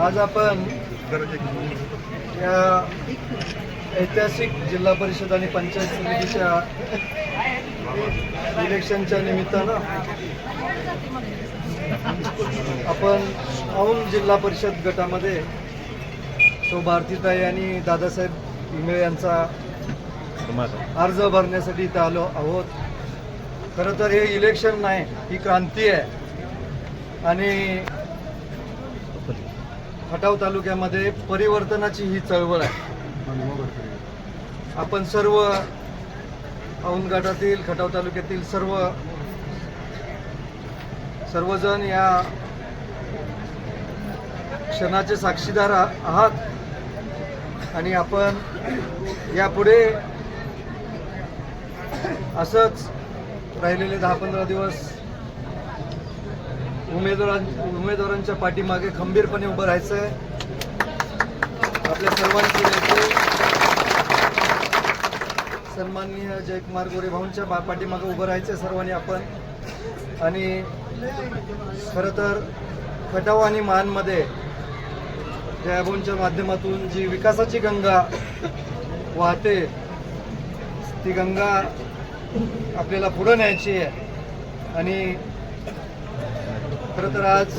आज आपण या ऐतिहासिक जिल्हा परिषद आणि पंचायत समितीच्या इलेक्शनच्या निमित्तानं आपण औंध जिल्हा परिषद गटामध्ये तो भारतीताई आणि दादासाहेब इंगळे यांचा अर्ज भरण्यासाठी इथं आलो आहोत. खरं तर हे इलेक्शन नाही ही क्रांती आहे. आणि खटाव तालुक्यामध्ये परिवर्तनाची ही चळवळ आहे. आपण सर्व औंध खटाव तालुक्यातील सर्व सर्वजण या क्षणाचे साक्षीदार आहात. आणि आपण यापुढे असंच राहिलेले दहा पंधरा दिवस उमेदवारां उमेदवारांच्या पाठीमागे खंबीरपणे उभं राहायचं आहे आपल्या सर्वांची सन्माननीय जयकुमार गोरे भाऊंच्या पाठीमागे उभं राहायचं आहे सर्वांनी आपण. आणि खरं तर खटाव आणि मानमध्ये जयाभाऊंच्या माध्यमातून जी विकासाची गंगा वाहते ती गंगा आपल्याला पुढं न्यायची आहे. आणि खरं तर आज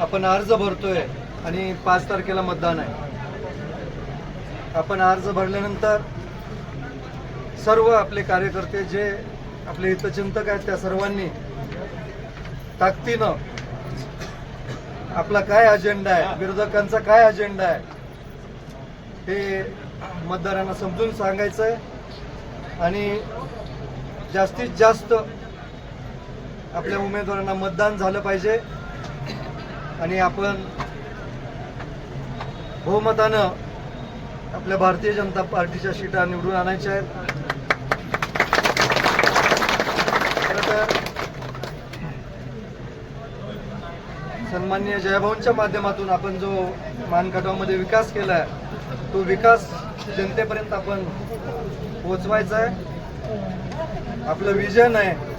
आपण अर्ज भरतोय आणि पाच तारखेला मतदान आहे. आपण अर्ज भरल्यानंतर सर्व आपले कार्यकर्ते जे आपले हितचिंतक आहेत त्या सर्वांनी ताकदीनं आपला काय अजेंडा आहे विरोधकांचा काय अजेंडा आहे हे मतदारांना समजून सांगायचं आहे आणि जास्तीत जास्त आपल्या उमेदवारांना मतदान झालं पाहिजे. आणि आपण बहुमतानं आपल्या भारतीय जनता पार्टीच्या सीटा निवडून आणायच्या आहेत. सन्मान्य तर सन्माननीय जयभाऊंच्या माध्यमातून आपण जो मानखटावमध्ये विकास केला आहे तो विकास जनतेपर्यंत आपण पोचवायचा आहे. आपलं विजन आहे.